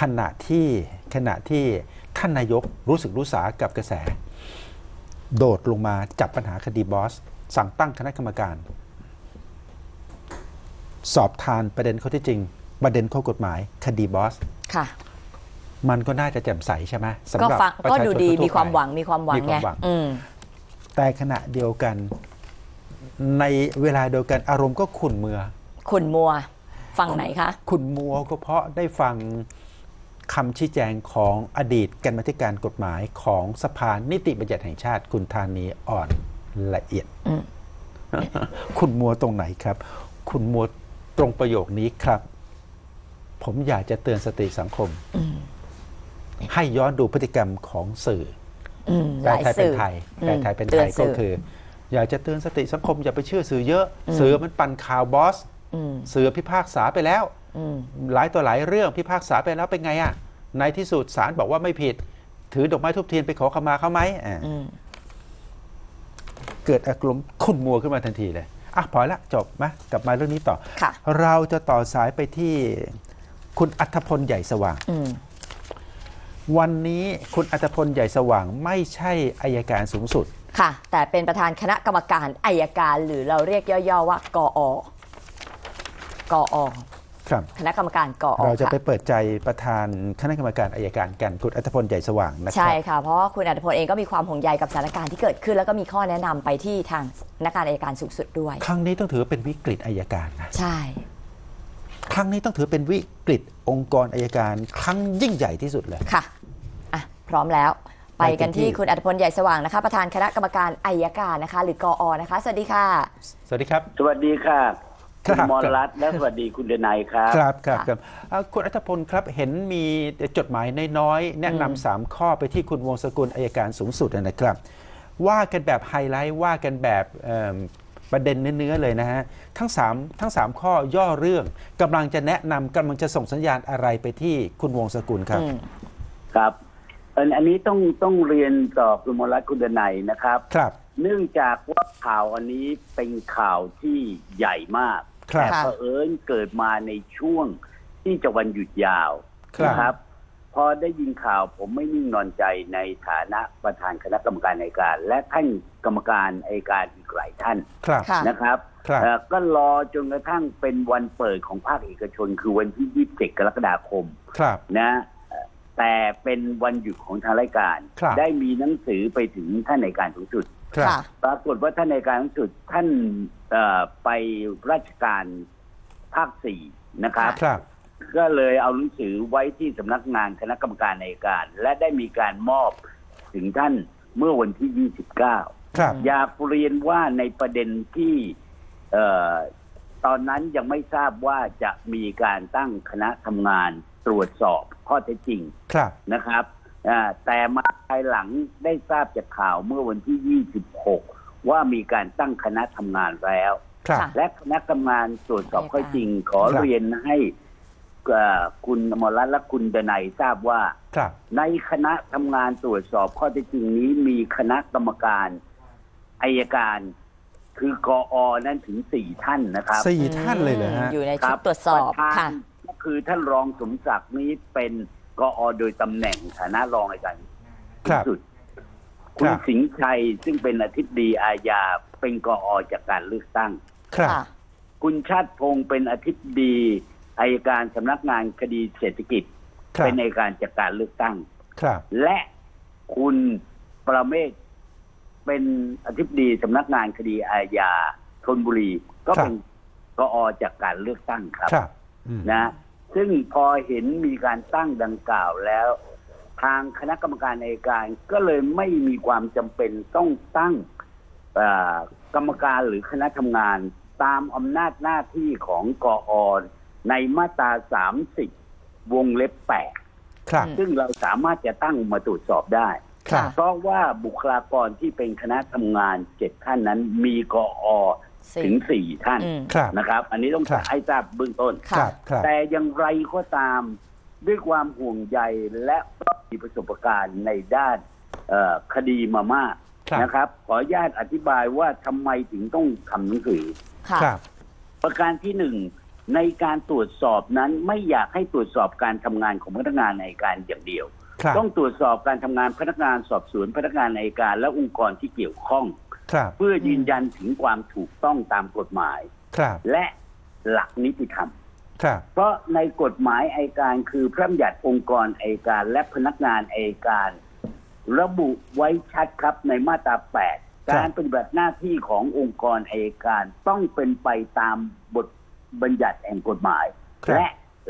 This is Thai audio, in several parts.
ขณะที่ขณะที่ท่านนายกรู้สึกรู้สากับกระแส โดดลงมาจับปัญหาคดีบอส สั่งตั้งคณะกรรมการ สอบทานประเด็นข้อที่จริง ประเด็นข้อกฎหมายคดีบอสค่ะ มันก็น่าจะแจ่มใสใช่ไหมสำก็หรับฟังประก็ชาชนดูดีทั่ๆมีความไปหวังมีความหวังมีคไงวามหวังอืมแต่ขณะเดียวกันในเวลาเดียวกันอารมณ์ก็ขุ่นเมือขุนมัวฝั่งไหนคะ ขุ่นมัวก็เพราะได้ฟัง คำชี้แจงของอดีตกรรมาธิการกฎหมายของสภานิติบัญญัติแห่งชาติ คุณธานีอ่อนละเอียดอืมคุณมัวตรงไหนครับ คุณมัวตรงประโยคนี้ครับ ผมอยากจะเตือนสติสังคมอืมให้ย้อนดูพฤติกรรมของสื่ออืมหแปลลายไทยเป็นสื่อไทยอืมแปลไทยเป็นตืไทอนยก็สื่คือ อยากจะเตือนสติสังคมอย่าไปเชื่อสื่อเยอะอืมสื่อมันปั่นข่าวบอสอืมสื่อพิพากษาไปแล้วอืม หลายต่อหลายเรื่องพิพากษาไปแล้วเป็นไงอะในที่สุดศาลบอกว่าไม่ผิด ถือดอกไม้ทุบเทียนไปขอขมาเขาไหมอ่าอืมเกิดอารมณ์ขุ่นมัวขึ้นมาทันทีเลยอะพอละจบมากลับมาเรื่องนี้ต่อค่ะเราจะต่อสายไปที่คุณอัธพลใหญ่สว่างอืมวันนี้คุณอัธพลใหญ่สว่างไม่ใช่อายการสูงสุด ค่ะ แต่เป็นประธานคณะกรรมการอายการหรือเราเรียกย่อๆว่ากอกอ ครับ คณะกรรมการกอเราจะค่ะไปเปิดใจประธานคณะกรรมการอายการกันคุณอัธพลใหญ่สว่างนะคใช่รับค่ะ เพราะว่าคุณอัตพลเองก็มีความห่วงใยกับสถานการณ์ที่เกิดขึ้น แล้วก็มีข้อแนะนำไปที่ทางคณะกรรมการอายการสูงสุดด้วย ครั้งนี้ต้องถือว่าเป็นวิกฤตอายการนะใช่ ครั้งนี้ต้องถือเป็นวิกฤตองค์กรอายการ ครั้งยิ่งใหญ่ที่สุดเลยค่ะอะพร้อมแล้ว ไปกันไปกันที่ที่คุณอัตพลใหญ่สว่างนะคะ ประธานคณะกรรมการอายการนะคะ หรือกอนะคะ สวัสดีค่ะ สวัสดีครับ สวัสดีค่ะ ครัคุบณมรรัตน์และสวัสดีคุณเดนัยครับครับครับค่ะครับเอ่อคุณอัธพลครับเห็นมีจดหมายน้อยๆแนะอืมนำสามข้อไปที่คุณวงศกุลอายการสูงสุดนะครับ ว่ากันแบบไฮไลท์ว่ากันแบบเอิ่มประเด็นเนื้อๆเลยนะฮะทั้งสามทั้งสามข้อย่อเรื่องกำลังจะแนะนำกำลังจะส่งสัญญาณอะไรไปที่คุณวงศกุลครับอืมครับอันอันนี้ต้องต้องเรียนต่อคุณมรรัตน์คุณเดนัยนะครับครับ เนื่องจากว่าข่าวอันนี้เป็นข่าวที่ใหญ่มากครับ แต่เผอิญเกิดมาในช่วงที่จะวันหยุดยาวครับ นะครับ พอได้ยินข่าวผมไม่นิ่งนอนใจในฐานะประธานคณะกรรมการอัยการ และท่านกรรมการอัยการอีกหลายท่านครับ ค่ะ นะครับครับ เอ่อก็รอจนกระทั่งเป็นวันเปิดของภาคเอกชน คือวันที่ 27 กรกฎาคม ครับ นะเอ่อแต่เป็นวันหยุดของทางรายการ ครับ ได้มีหนังสือไปถึงท่านในการสูงสุด ครับค่ะปรากฏว่าท่านในการสูงสุดท่านเอ่อไปราชการภาคสี่นะครับครับก็เลยเอาหนังสือไว้ที่สำนักงานคณะกรรมการในการ และได้มีการมอบถึงท่านเมื่อวันที่ 29 ครับ อยากเรียนว่าในประเด็นที่เอ่อตอนนั้นยังไม่ทราบว่าจะมีการตั้งคณะทำงานตรวจสอบข้อเท็จจริงครับนะครับอ่าแต่มา ภายหลังได้ทราบจากข่าวเมื่อวันที่ 26 ว่ามีการตั้งคณะทำงานแล้ว ครับค่ะและคณะทำงานตรวจสอบข้อเท็จจริง ขอครับ เรียนให้เอ่อคุณอมรรัตน์และคุณดนัยทราบว่า ครับ ในคณะทำงานตรวจสอบข้อเท็จจริงนี้มีคณะกรรมการอายการ คือกออนั้นถึงสี่ท่านนะครับสี่ท่านเลยเหรอฮะ อยู่ในคชุรัดตรวจสอบประธาค่ะนก็คือท่านรองสมศักดิ์นี้เป็นกออโดยตำแหน่งฐานะรองอายการครัสูง บสุดคคุรัณบสิงห์ชัยซึ่งเป็นอธิบดีอาญาเป็นกออจากการเลือกตั้ง ครับค่ะคุณชาติพงศ์เป็นอธิบดีอายการสำนักงานคดีเศรษฐกิจ ครับ เป็นในายการจากการเลือกตั้ง ครับ และคุณประเมศเป็นอธิบดีสำนักงานคดีอาญาธนบุรี ก็เป็นกอจากการเลือกตั้งครับ ครับอืมนะ ซึ่งพอเห็นมีการตั้งดังกล่าวแล้ว ทางคณะกรรมการอัยการก็เลยไม่มีความจำเป็นต้องตั้งเอ่อกรรมการหรือคณะทำงานตามอำนาจหน้าที่ของกอในมาตรา30 วงเล็บ8ครับอืมซึ่งเราสามารถจะตั้งมาตรวจสอบได้ ครับ เพราะว่าบุคลากรที่เป็นคณะทำงานเจ็ดท่านนั้นมีกอสี่ถึงสี่ท่านอืม ครับ นะครับ อันนี้ต้องครับ ให้ทราบเบื้องต้น ค่ะ ครับ ครับ แต่อย่างไรก็ตาม ด้วยความห่วงใยและมีประสบการณ์ในด้านเอ่อคดีมามากครับนะครับ ขออนุญาตอธิบายว่าทำไมถึงต้องทำหนังสือค่ะครับประการที่หนึ่งในการตรวจสอบนั้นไม่อยากให้ตรวจสอบการทำงานของพนักงานในการอย่างเดียวครับต้องตรวจสอบการทำงานพนักงานสอบสวนพนักงานในการและองค์กรที่เกี่ยวข้องครับเพื่อยืนยันถึงความถูกต้องตามกฎหมายครับและหลักนิติธรรมครับ เพราะในกฎหมายอัยการคือพระบัญญัติองค์กรอัยการและพนักงานอัยการ ระบุไว้ชัดครับในมาตรา 8 การปฏิบัติหน้าที่ขององค์กรอัยการต้องเป็นไปตามบทบัญญัติแห่งกฎหมายครับและ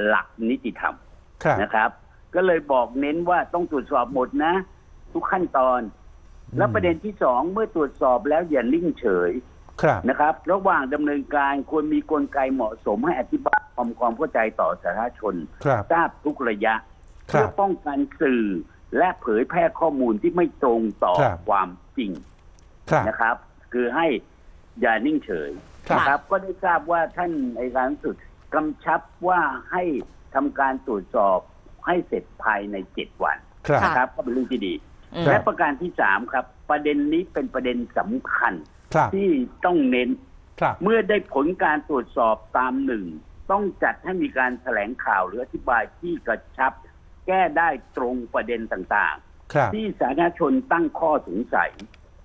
หลักนิติธรรมครับนะครับ ก็เลยบอกเน้นว่าต้องตรวจสอบหมดนะ ทุกขั้นตอน และประเด็นที่สองเมื่อตรวจสอบแล้วอย่านิ่งเฉยครับ นะครับ ระหว่างดำเนินการควรมีกลไกเหมาะสมให้อธิบายความความเข้าใจต่อสาธารณชนครับทราบทุกระยะครัเพื่อบป้องกันสื่อและเผยแพร่ข้อมูลที่ไม่ตรงต่อครับความจริงครับนะครับ คือให้อย่านิ่งเฉยครับนะครับ ก็ได้ทราบว่าท่านอัยการสูงสุดกำชับว่าให้ทำการตรวจสอบให้เสร็จภายในเจ็ดวันครับนะครับ ก็เป็นเรื่องที่ดีอืมครัและบประการที่สามครับ ประเด็นนี้เป็นประเด็นสำคัญครับ ที่ต้องเน้นครับเมื่อได้ผลการตรวจสอบตามหนึ่ง ต้องจัดให้มีการแถลงข่าวหรืออธิบายที่กระชับ แก้ได้ตรงประเด็นต่างครับๆที่สาธารณชนตั้งข้อสงสัย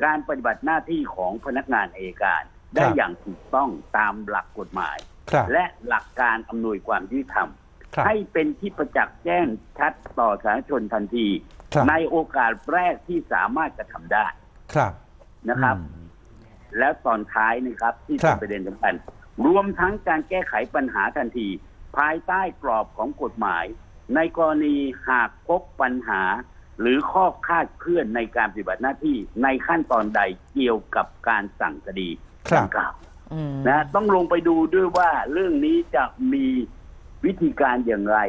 การปฏิบัติหน้าที่ของพนักงานอัยการ ได้อย่างถูกต้องตามหลักกฎหมายครับและหลักการอำนวยความยุติธรรมครับให้เป็นที่ประจักษ์แจ้งชัดต่อสาธารณชนทันทีครับในโอกาสแรกที่สามารถกระทำได้ครับนะครับอืม แล้วตอนท้ายนะครับ ที่ครัเป็นบประเด็นสำคัญรวมทั้งการแก้ไขปัญหาทันที ภายใต้กรอบของกฎหมาย ในกรณีหากพบปัญหา หรือข้อคลาดเคลื่อนในการปฏิบัติหน้าที่ในขั้นตอนใดเกี่ยวกับการสั่งคดีครับดังกล่าวอืมนะต้องลงไปดูด้วยว่าเรื่องนี้จะมีวิธีการอย่างไร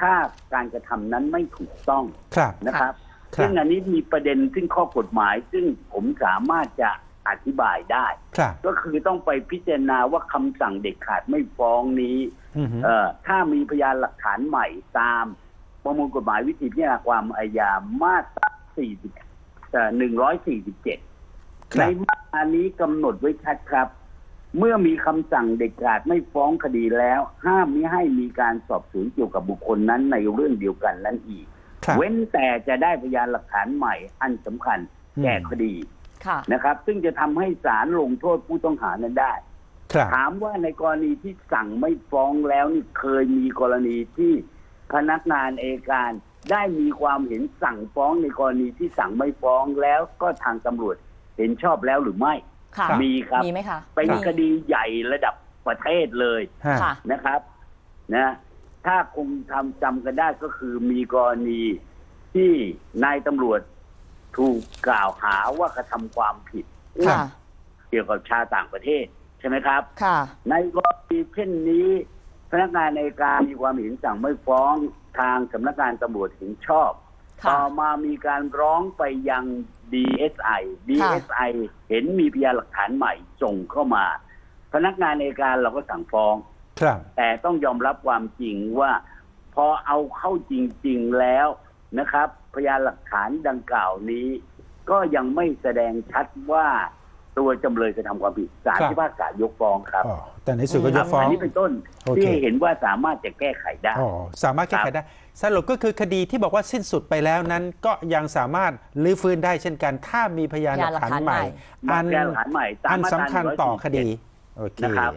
ถ้าการกระทำนั้นไม่ถูกต้องครับนะครับครับ ซึ่งอันนี้มีประเด็นซึ่งข้อกฎหมาย ซึ่งผมสามารถจะ อธิบายได้ครับก็คือต้องไปพิจารณาว่าคำสั่งเด็ดขาดไม่ฟ้องนี้อืมฮึเอ่อถ้ามีพยานหลักฐานใหม่ตาม ประมวลกฎหมายวิธีพิจารณาความอาญามาตรา40เอ่อ147คในรับมาตรานี้กำหนดไว้ชัดครับ เมื่อมีคำสั่งเด็ดขาดไม่ฟ้องคดีแล้ว ห้ามมิให้มีการสอบสวนเกี่ยวกับบุคคลนั้นในเรื่องเดียวกันนั้นอีกครับเว้นแต่จะได้พยานหลักฐานใหม่อันสำคัญแก่อืมคดีค่ะ นะครับ ซึ่งจะทำให้ศาลลงโทษผู้ต้องหานั้นได้ครับถามว่าในกรณีที่สั่งไม่ฟ้องแล้วนี่เคยมีกรณีที่พนักงานเอกการได้มีความเห็นสั่งฟ้องในกรณีที่สั่งไม่ฟ้องแล้วก็ทางตำรวจเห็นชอบแล้วหรือไม่ค่ะมีครับมีไหมคะเป็นมีคดีใหญ่ระดับประเทศเลยฮะค่ะนะครับนะถ้าคงทำจำกันได้ก็คือมีกรณีที่นายตำรวจ ถูกกล่าวหาว่ากระทำความผิด ค่ะ เกี่ยวกับชาวต่างประเทศใช่ไหมครับ ค่ะ ในกรณีเช่นนี้ พนักงานในการมีความเห็นสั่งไม่ฟ้องทางสำนักงานตำรวจเห็นชอบ ค่ะ ต่อมามีการร้องไปยัง DSI DSI เห็นมีพยานหลักฐานใหม่ส่งเข้ามา พนักงานในการเราก็สั่งฟ้อง ครับ แต่ต้องยอมรับความจริงว่า พอเอาเข้าจริง ๆ แล้ว นะครับ พยานหลักฐานดังกล่าวนี้ ก็ยังไม่แสดงชัดว่าตัวจำเลยกระทำความผิดศาลครับ พิพากษายกฟ้องครับอ๋อแต่ในสุดก็ยกฟ้องอันนี้เป็นต้นโอเค ที่ให้เห็นว่าสามารถจะแก้ไขได้ อ๋อสามารถแก้ไขได้สรุปก็คือคดีที่บอกว่าสิ้นสุดไปแล้วนั้นก็ยังสามารถลื้อฟื้นได้เช่นกัน ถ้ามีพยานหลักฐานใหม่พอัยานหลักฐานใหม่ตามอันมาตราสำคัญต่อคดีโอเคนะครับ